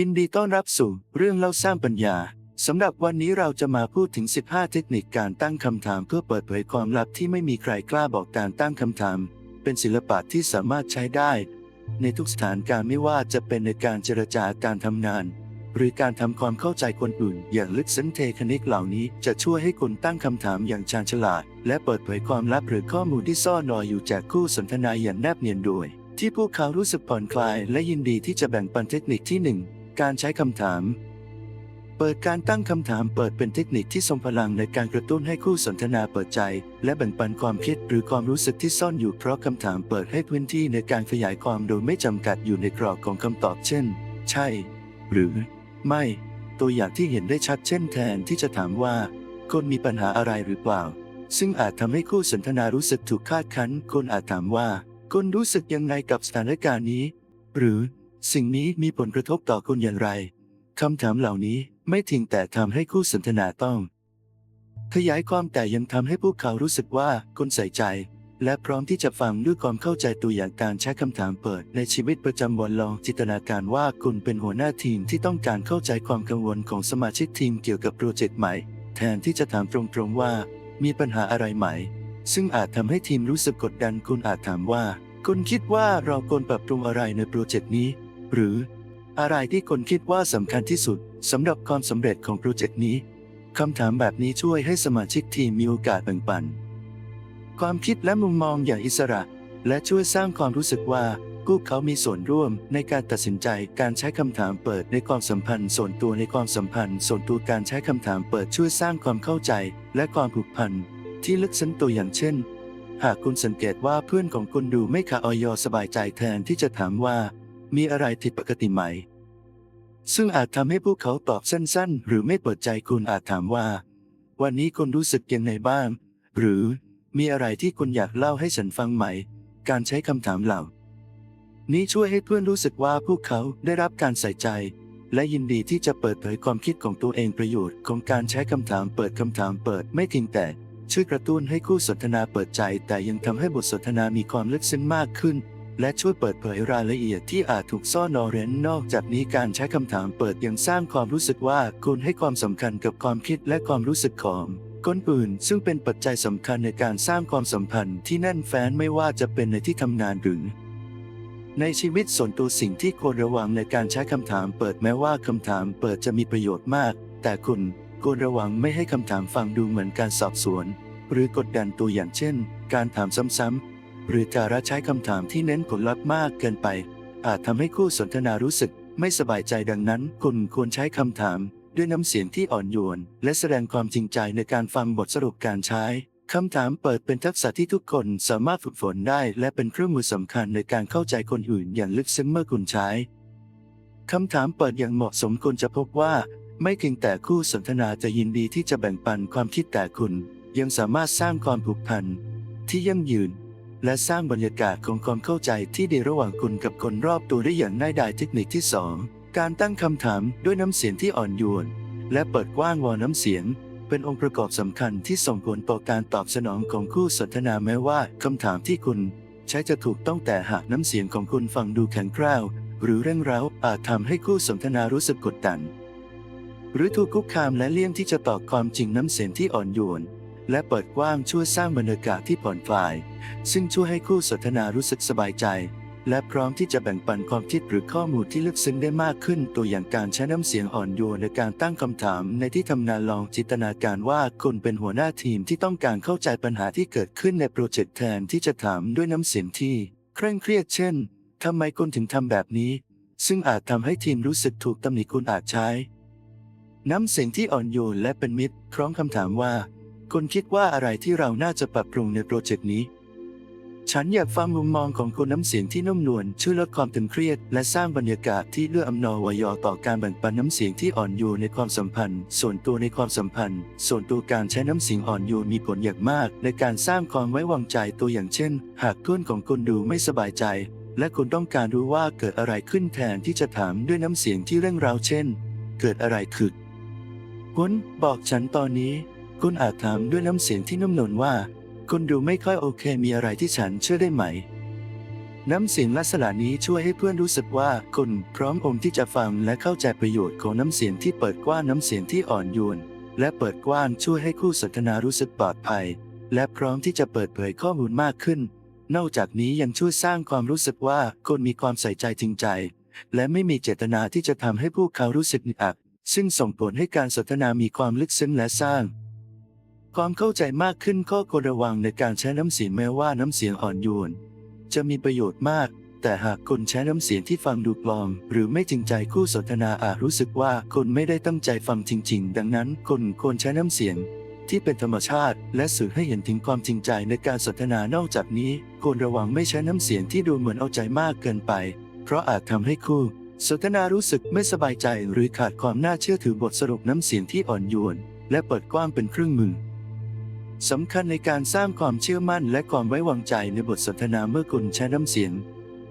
ยินดีต้อนรับสู่เรื่องเล่าสร้างปัญญาสำหรับวันนี้เราจะมาพูดถึง 15 เทคนิคการตั้งคำถามเพื่อเปิดเผยความลับที่ไม่มีใครกล้าบอกการตั้งคำถาม เป็นศิลปะที่สามารถใช้ได้ ในทุกสถานการณ์ไม่ว่าจะเป็นในการเจรจาการทำงาน หรือการทำความเข้าใจคนอื่น อย่างลึกซึ้งเทคนิคเหล่านี้จะช่วยให้คุณตั้งคำถามอย่างชาญฉลาด และเปิดเผยความลับหรือข้อมูลที่ซ่อนรออยู่จากคู่สนทนาอย่างแนบเนียนโดย ที่พวกเขารู้สึกผ่อนคลาย และยินดีที่จะแบ่งปันเทคนิคที่หนึ่ง การใช้คำถาม เปิดการตั้งคำถามเปิดเป็นเทคนิคที่ทรงพลังในการกระตุ้นให้คู่สนทนาเปิดใจ และแบ่งปันความคิดหรือความรู้สึกที่ซ่อนอยู่เพราะคำถามเปิดให้พื้นที่ในการขยายความโดยไม่จำกัดอยู่ในกรอบของคำตอบเช่น ใช่ หรือ ไม่ ตัวอย่างที่เห็นได้ชัดเช่นแทนที่จะถามว่า คนมีปัญหาอะไรหรือเปล่า ซึ่งอาจทำให้คู่สนทนารู้สึกถูกคาดคั้นคนอาจถามว่าคุณรู้สึกยังไงกับสถานการณ์นี้ หรือ สิ่งนี้มีผลกระทบต่อคุณอย่างไรคำถามเหล่านี้ไม่ทิ้งแต่ทำให้คู่สนทนาต้อง ขยายความแต่ยังทำให้พวกเขารู้สึกว่าคุณใส่ใจ และพร้อมที่จะฟังด้วยความเข้าใจตัวอย่างการใช้คำถามเปิด ในชีวิตประจำวันลองจินตนาการว่าคุณเป็นหัวหน้าทีมที่ต้องการเข้าใจความกังวลของสมาชิกทีมเกี่ยวกับโปรเจกต์ใหม่ แทนที่จะถามตรงๆว่า มีปัญหาอะไรไหม ซึ่งอาจทำให้ทีมรู้สึกกดดันคุณอาจถามว่า คุณคิดว่าเราควรปรับปรุงอะไรในโปรเจกต์นี้ หรือ อะไรที่คุณคิดว่าสำคัญที่สุดสำหรับความสำเร็จของโปรเจกต์นี้คำถามแบบนี้ช่วยให้สมาชิกทีมมีโอกาสแบ่งปัน ความคิดและมุมมองอย่างอิสระ และช่วยสร้างความรู้สึกว่าพวกเขามีส่วนร่วมในการตัดสินใจการใช้คำถามเปิดในความสัมพันธ์ ส่วนตัวในความสัมพันธ์ ส่วนตัวการใช้คำถามเปิดช่วยสร้างความเข้าใจ และความผูกพันที่ลึกซึ้งตัวอย่างเช่น หากคุณสังเกตว่าเพื่อนของคุณดูไม่ขาออยอสบายใจแทนที่จะถามว่า มีอะไรผิดปกติไหม ซึ่งอาจทำให้พวกเขาตอบสั้นๆ หรือไม่เปิดใจคุณอาจถามว่า วันนี้คุณรู้สึกยังไงบ้าง หรือมีอะไรที่คุณอยากเล่าให้ฉันฟังไหม การใช้คำถามเหล่า นี้ช่วยให้เพื่อนรู้สึกว่าพวกเขาได้รับการใส่ใจ และยินดีที่จะเปิดเผยความคิดของตัวเองประโยชน์ของการใช้คำถามเปิดคำถามเปิดไม่เพียงแต่ช่วยกระตุ้นให้คู่สนทนาเปิดใจ แต่ยังทำให้บทสนทนามีความลึกซึ้งมากขึ้น และช่วยเปิดเผยรายละเอียดที่อาจถูกซ่อนนอเร้นนอกจากนี้การใช้คำถามเปิดยังสร้างความรู้สึกว่าคุณให้ความสำคัญกับความคิดและความรู้สึกของคนอื่นซึ่งเป็นปัจจัยสำคัญในการสร้างความสัมพันธ์ที่แน่นแฟ้นไม่ว่าจะเป็นในที่ทำงานหรือในชีวิตส่วนตัวสิ่งที่ควรระวังในการใช้คำถามเปิดแม้ว่าคำถามเปิดจะมีประโยชน์มาก แต่คุณควรระวังไม่ให้คำถามฟังดูเหมือนการสอบสวน หรือกดดันตัวอย่างเช่น การถามซ้ำๆ หรือการใช้คำถามที่เน้นผลลัพธ์มากเกินไป อาจทำให้คู่สนทนารู้สึกไม่สบายใจดังนั้น คุณควรใช้คำถาม ด้วยน้ำเสียงที่อ่อนโยน และแสดงความจริงใจในการฟังบทสรุปการใช้คำถามเปิดเป็นทักษะที่ทุกคนสามารถฝึกฝนได้ และเป็นเครื่องมือสำคัญในการเข้าใจคนอื่นอย่างลึกซึ้งเมื่อคุณใช้คำถามเปิดอย่างเหมาะสมคุณจะพบว่า ไม่เพียงแต่คู่สนทนาจะยินดีที่จะแบ่งปันความคิดแต่คุณ ยังสามารถสร้างความผูกพันที่ยั่งยืน และสร้างบรรยากาศของความเข้าใจที่ดีระหว่างคุณกับคนรอบตัวได้อย่างง่ายดายเทคนิคที่ 2 การตั้งคำถามด้วยน้ำเสียงที่อ่อนโยนและเปิดกว้างวอน้ำเสียง เป็นองค์ประกอบสำคัญที่ส่งผลต่อการตอบสนองของคู่สนทนาแม้ว่าคำถามที่คุณใช้จะถูกต้องแต่หากน้ำเสียงของคุณฟังดูแข็งกร้าว หรือเร่งเร้าอาจทำให้คู่สนทนารู้สึกกดดัน หรือถูกคุกคามและเลี่ยงที่จะตอบความจริงน้ำเสียงที่อ่อนโยน และเปิดกว้างช่วยสร้างบรรยากาศที่ผ่อนคลาย ซึ่งช่วยให้คู่สนทนารู้สึกสบายใจ และพร้อมที่จะแบ่งปันความคิดหรือข้อมูลที่ลึกซึ้งได้มากขึ้น ตัวอย่างการใช้น้ำเสียงอ่อนโยนในการตั้งคำถาม ในที่ทำงานลองจินตนาการว่าคุณเป็นหัวหน้าทีมที่ต้องการเข้าใจปัญหาที่เกิดขึ้นในโปรเจกต์แทนที่จะถามด้วยน้ำเสียงที่ เคร่งเครียดเช่นทำไมคุณถึงทำแบบนี้ ซึ่งอาจทำให้ทีมรู้สึกถูกตำหนิคุณอาจใช้ น้ำเสียงที่อ่อนโยนและเป็นมิตรพร้อมคำถามว่า คุณคิดว่าอะไรที่เราน่าจะปรับปรุงในโปรเจกต์นี้ ฉันอยากฟังมุมมองของคนน้ำเสียงที่นุ่มนวลช่วยลดความตึงเครียด และสร้างบรรยากาศที่เอื้ออำนวยวยอต่อการแบ่งปันน้ำเสียงที่อ่อนโยนในความสัมพันธ์ ส่วนตัวในความสัมพันธ์ ส่วนตัวการใช้น้ำเสียงอ่อนโยนมีผลอย่างมาก ในการสร้างความไว้วางใจตัวอย่างเช่น หากเพื่อนของคุณดูไม่สบายใจ และคุณต้องการรู้ว่าเกิดอะไรขึ้นแทนที่จะถามด้วยน้ำเสียงที่เร่งเร้าเช่น เกิดอะไรขึ้นคุณบอกฉันตอนนี้ คุณอาจถามด้วยน้ำเสียงที่นุ่มนวลว่า คุณดูไม่ค่อยโอเคมีอะไรที่ฉันช่วยได้ไหม น้ำเสียงลักษณะนี้ช่วยให้เพื่อนรู้สึกว่าคุณพร้อมอมที่จะฟังและเข้าใจประโยชน์ของน้ำเสียงที่เปิดกว้างน้ำเสียงที่อ่อนโยนและเปิดกว้างช่วยให้คู่สนทนารู้สึกปลอดภัย และพร้อมที่จะเปิดเผยข้อมูลมากขึ้น นอกจากนี้ยังช่วยสร้างความรู้สึกว่าคนมีความใส่ใจจริงใจ และไม่มีเจตนาที่จะทำให้พวกเขารู้สึกอึดอัดซึ่งส่งผลให้การสนทนามีความลึกซึ้งและสร้าง ความเข้าใจมากขึ้นข้อควรระวังในการใช้น้ำเสียงแม้ว่าน้ำเสียงอ่อนโยน จะมีประโยชน์มาก แต่หากคุณใช้น้ำเสียงที่ฟังดูปลอม หรือไม่จริงใจคู่สนทนาอาจรู้สึกว่าคุณไม่ได้ตั้งใจฟังจริง ๆ ดังนั้นคุณควรใช้น้ำเสียงที่เป็นธรรมชาติ และสื่อให้เห็นถึงความจริงใจในการสนทนานอกจากนี้ควรระวังไม่ใช้น้ำเสียงที่ดูเหมือนเอาใจมากเกินไป เพราะอาจทำให้คู่สนทนารู้สึกไม่สบายใจหรือขาดความน่าเชื่อถือบทสรุปน้ำเสียงที่อ่อนโยนและเปิดกว้างเป็นเครื่องมือ สำคัญในการสร้างความเชื่อมั่นและความไว้วางใจในบทสนทนาเมื่อคุณใช้น้ำเสียง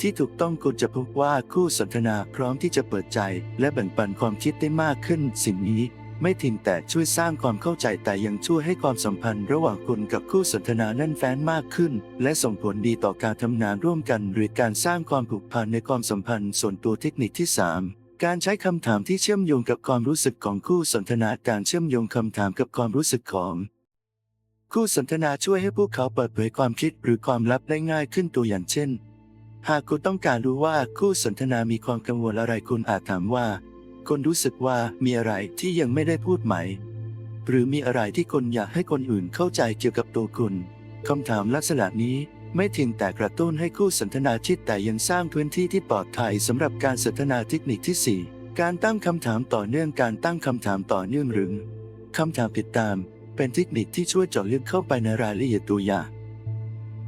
ที่ถูกต้องคุณจะพบว่าคู่สนทนาพร้อมที่จะเปิดใจ และแบ่งปันความคิดได้มากขึ้น สิ่งนี้ไม่เพียงแต่ช่วยสร้างความเข้าใจแต่ยังช่วยให้ความสัมพันธ์ ระหว่างคุณกับคู่สนทนาแน่นแฟ้นมากขึ้น และส่งผลดีต่อการทำงานร่วมกัน หรือการสร้างความผูกพันในความสัมพันธ์ส่วนตัวเทคนิคที่ 3 การใช้คำถามที่เชื่อมโยงกับความรู้สึกของคู่สนทนาการเชื่อมโยงคำถามกับความรู้สึกของ คู่สนทนาช่วยให้พวกเขาเปิดเผยความคิดหรือความลับได้ง่ายขึ้นตัวอย่างเช่น หากคุณต้องการรู้ว่าคู่สนทนามีความกังวลอะไรคุณอาจถามว่าคนรู้สึกว่ามีอะไรที่ยังไม่ได้พูดไหม หรือมีอะไรที่คนอยากให้คนอื่นเข้าใจเกี่ยวกับตัวคุณคำถามลักษณะนี้ไม่เพียงแต่กระตุ้นให้คู่สนทนาชิดแต่ยังสร้างพื้นที่ที่ปลอดภัยสำหรับการสนทนาเทคนิคที่ 4 การตั้งคำถามต่อเนื่องการตั้งคำถามต่อเนื่องหรือคำถามผิดตาม เป็นเทคนิคที่ช่วยเจาะลึกเข้าไปในรายละเอียดตัวอย่าง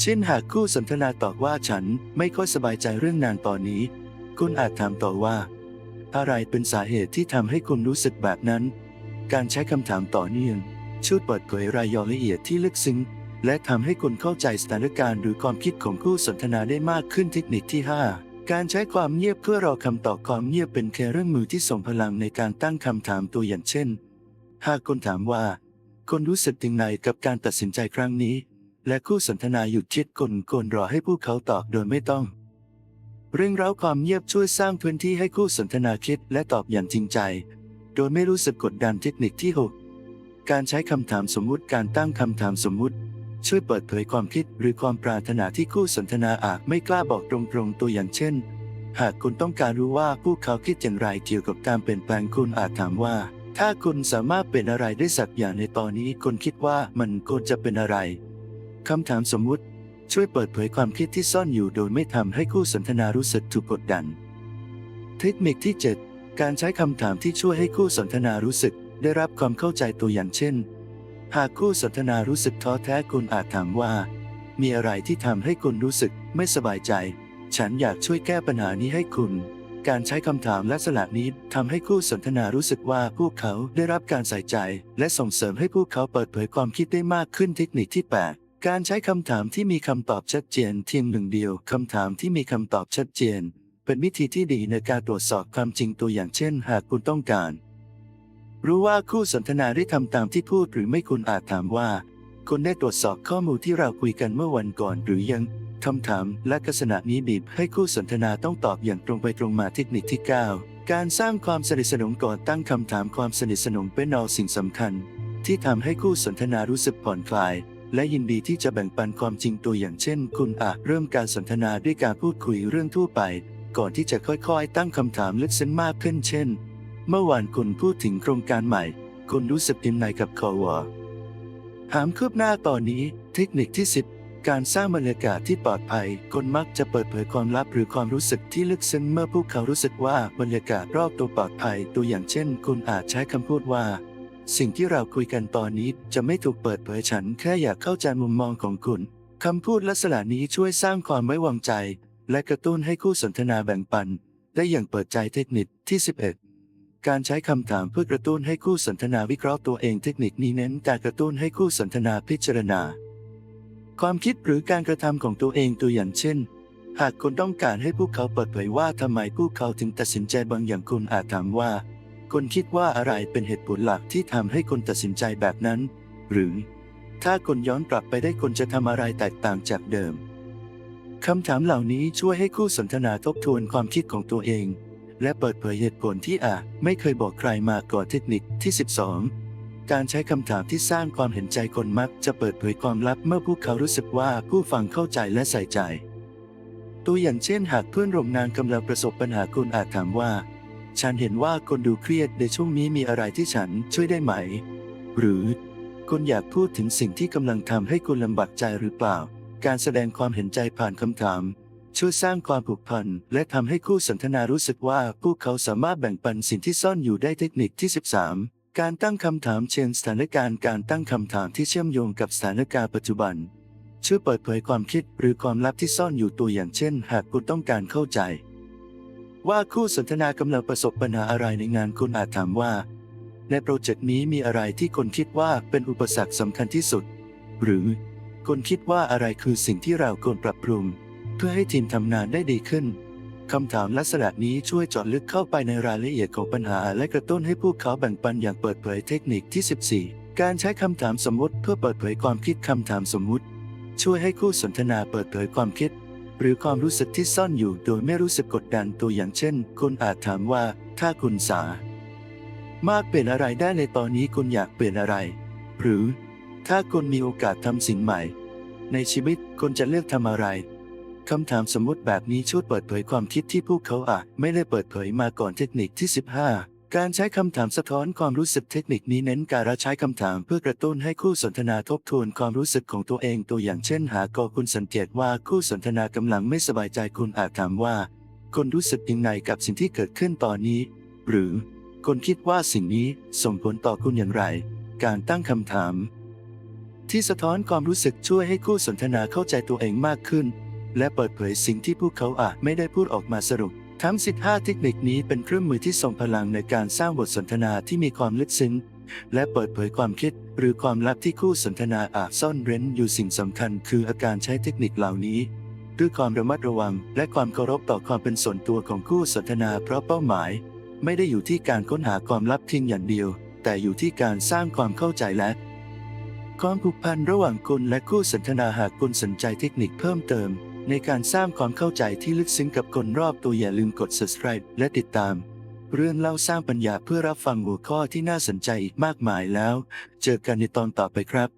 เช่นหากคู่สนทนาตอบว่าฉันไม่ค่อยสบายใจเรื่องงานตอนนี้ คุณอาจถามต่อว่า อะไรเป็นสาเหตุที่ทำให้คุณรู้สึกแบบนั้น การใช้คำถามต่อเนื่องช่วยเปิดเผยรายละเอียดที่ลึกซึ้งและทำให้คุณเข้าใจสถานการณ์หรือความคิดของคู่สนทนาได้มากขึ้นเทคนิคที่ 5 การใช้ความเงียบเพื่อรอคำตอบความเงียบเป็นแค่เรื่องมือที่ส่งพลังในการตั้งคำถามตัวอย่างเช่น หากคุณถามว่า คุณรู้สึกยังไงกับการตัดสินใจครั้งนี้ และคู่สนทนาหยุดคิดกลกลรอให้ผู้เขาตอบโดยไม่ต้อง เรื่องเร้าความเงียบช่วยสร้างพื้นที่ให้คู่สนทนาคิดและตอบอย่างจริงใจ โดยไม่รู้สึกกดดันเทคนิคที่ 6 การใช้คำถามสมมุติการตั้งคำถามสมมุติ ช่วยเปิดเผยความคิดหรือความปรารถนาที่คู่สนทนาอาจไม่กล้าบอกตรงๆตัวอย่างเช่น หากคุณต้องการรู้ว่าผู้เขาคิดอย่างไรเกี่ยวกับการเปลี่ยนแปลงคุณอาจถามว่า ถ้าคุณสามารถเป็นอะไรได้สักอย่างในตอนนี้คุณคิดว่ามันควรจะเป็นอะไรคำถามสมมุติ ช่วยเปิดเผยความคิดที่ซ่อนอยู่โดยไม่ทำให้คู่สนทนารู้สึกถูกกดดัน เทคนิคที่ 7 การใช้คำถามที่ช่วยให้คู่สนทนารู้สึก ได้รับความเข้าใจตัวอย่างเช่น หากคู่สนทนารู้สึกท้อแท้คุณอาจถามว่า มีอะไรที่ทำให้คุณรู้สึกไม่สบายใจ ฉันอยากช่วยแก้ปัญหานี้ให้คุณ การใช้คำถามลักษณะนี้ทำให้คู่สนทนารู้สึกว่าพวกเขาได้รับการใส่ใจ และส่งเสริมให้พวกเขาเปิดเผยความคิดได้มากขึ้นเทคนิคที่ 8 การใช้คำถามที่มีคำตอบชัดเจนเพียงหนึ่งเดียวคำถามที่มีคำตอบชัดเจน เป็นวิธีที่ดีในการตรวจสอบความจริงตัวอย่างเช่น หากคุณต้องการ รู้ว่าคู่สนทนาได้ทำตามที่พูดหรือไม่คุณอาจถามว่า คุณได้ตรวจสอบข้อมูลที่เราคุยกันเมื่อวันก่อนหรือยัง คำถามและลักษณะนี้บีบให้คู่สนทนาต้องตอบอย่างตรงไปตรงมาเทคนิคที่ 9 การสร้างความสนิทสนมก่อนตั้งคำถามความสนิทสนมเป็นอสิ่งสำคัญ ที่ทำให้คู่สนทนารู้สึกผ่อนคลาย และยินดีที่จะแบ่งปันความจริงตัวอย่างเช่น คุณอาจเริ่มการสนทนาด้วยการพูดคุยเรื่องทั่วไป ก่อนที่จะค่อยๆ ตั้งคำถามลึกซึ้งมากขึ้นเช่น เมื่อวานคุณพูดถึงโครงการใหม่ คุณรู้สึกยังไงกับคอวอถามคืบหน้าตอนนี้ เทคนิคที่10 การสร้างบรรยากาศที่ปลอดภัย คนมักจะเปิดเผยความลับหรือความรู้สึกที่ลึกซึ้งเมื่อพวกเขารู้สึกว่าบรรยากาศรอบตัวปลอดภัย ตัวอย่างเช่น คุณอาจใช้คำพูดว่า สิ่งที่เราคุยกันตอนนี้จะไม่ถูกเปิดเผยฉันแค่อยากเข้าใจมุมมองของคุณคำพูดลักษณะนี้ช่วยสร้างความไว้วางใจ และกระตุ้นให้คู่สนทนาแบ่งปัน ได้อย่างเปิดใจเทคนิคที่ 11การใช้คำถามเพื่อกระตุ้นให้คู่สนทนาวิเคราะห์ตัวเองเทคนิคนี้เน้นการกระตุ้นให้คู่สนทนาพิจารณา ความคิดหรือการกระทำของตัวเองตัวอย่างเช่น หากคุณต้องการให้พวกเขาเปิดเผยว่าทำไมพวกเขาถึงตัดสินใจบางอย่างคุณอาจถามว่าคุณคิดว่าอะไรเป็นเหตุผลหลักที่ทำให้คุณตัดสินใจแบบนั้น หรือ ถ้าคุณย้อนกลับไปได้คุณจะทำอะไรแตกต่างจากเดิมคำถามเหล่านี้ช่วยให้คู่สนทนาทบทวนความคิดของตัวเอง และเปิดเผยเหตุผลที่อาจไม่เคยบอกใครมาก่อนเทคนิคที่ 12 การใช้คำถามที่สร้างความเห็นใจคนมักจะเปิดเผยความลับเมื่อพวกเขารู้สึกว่าผู้ฟังเข้าใจและใส่ใจ ตัวอย่างเช่น หากเพื่อนร่วมงานกำลังประสบปัญหาคุณอาจถามว่า ฉันเห็นว่าคนดูเครียดในช่วงนี้มีอะไรที่ฉันช่วยได้ไหม หรือคุณอยากพูดถึงสิ่งที่กำลังทำให้คุณลำบากใจหรือเปล่า การแสดงความเห็นใจผ่านคำถามช่วยสร้างความผูกพันและทำให้คู่สนทนารู้สึกว่าพวกเขาสามารถแบ่งปันสิ่งที่ซ่อนอยู่ได้เทคนิคที่ 13 การตั้งคำถามเชิงสถานการณ์การตั้งคำถามที่เชื่อมโยงกับสถานการณ์ปัจจุบัน ช่วยเปิดเผยความคิดหรือความลับที่ซ่อนอยู่ตัวอย่างเช่น หากคุณต้องการเข้าใจ ว่าคู่สนทนากำลังประสบปัญหาอะไรในงานคุณอาจถามว่า ในโปรเจกต์นี้มีอะไรที่คนคิดว่าเป็นอุปสรรคสำคัญที่สุด หรือคนคิดว่าอะไรคือสิ่งที่เราควรปรับปรุง เพื่อให้ทีมทำงานได้ดีขึ้น คำถามลักษณะนี้ช่วยเจาะลึกเข้าไปในรายละเอียดของปัญหา และกระตุ้นให้พวกเขาแบ่งปันอย่างเปิดเผยเทคนิคที่ 14 การใช้คำถามสมมติเพื่อเปิดเผยความคิดคำถามสมมุติ ช่วยให้คู่สนทนาเปิดเผยความคิด หรือความรู้สึกที่ซ่อนอยู่โดยไม่รู้สึกกดดันตัวอย่างเช่น คุณอาจถามว่า ถ้าคุณสา มารถเปลี่ยนอะไรได้ในตอนนี้คุณอยากเปลี่ยนอะไร หรือ ถ้าคุณมีโอกาสทำสิ่งใหม่ ในชีวิตคุณจะเลือกทำอะไร คำถามสมมติแบบนี้ช่วยเปิดเผยความคิดที่พวกเขาอาจไม่ได้เปิดเผยมาก่อนเทคนิคที่ 15 การใช้คำถามสะท้อนความรู้สึกเทคนิคนี้เน้นการใช้คำถามเพื่อกระตุ้นให้คู่สนทนาทบทวนความรู้สึกของตัวเองตัวอย่างเช่น หากก็คุณสังเกตว่าคู่สนทนากำลังไม่สบายใจคุณอาจถามว่าคุณรู้สึกยังไงกับสิ่งที่เกิดขึ้นตอนนี้ หรือคุณคิดว่าสิ่งนี้ส่งผลต่อคุณอย่างไร การตั้งคำถาม ที่สะท้อนความรู้สึกช่วยให้คู่สนทนาเข้าใจตัวเองมากขึ้น และเปิดเผยสิ่งที่พวกเขาอาจไม่ได้พูดออกมาสรุป ทั้ง 15 เทคนิคนี้เป็นเครื่องมือที่ทรงพลังในการสร้างบทสนทนาที่มีความลึกซึ้ง และเปิดเผยความคิด หรือความลับที่คู่สนทนาอาจซ่อนเร้นอยู่สิ่งสำคัญ คืออาการใช้เทคนิคเหล่านี้ด้วยความระมัดระวัง และความเคารพต่อความเป็นส่วนตัวของคู่สนทนาเพราะเป้าหมาย ไม่ได้อยู่ที่การค้นหาความลับเพียงอย่างเดียว แต่อยู่ที่การสร้างความเข้าใจและความผูกพันระหว่างคุณและคู่สนทนาหากคุณสนใจเทคนิคเพิ่มเติม ในการสร้างความเข้าใจที่ลึกซึ้งกับคนรอบตัวอย่าลืมกด subscribe และติดตาม เรื่องเล่าสร้างปัญญาเพื่อรับฟังหัวข้อที่น่าสนใจอีกมากมายแล้ว เจอกันในตอนต่อไปครับ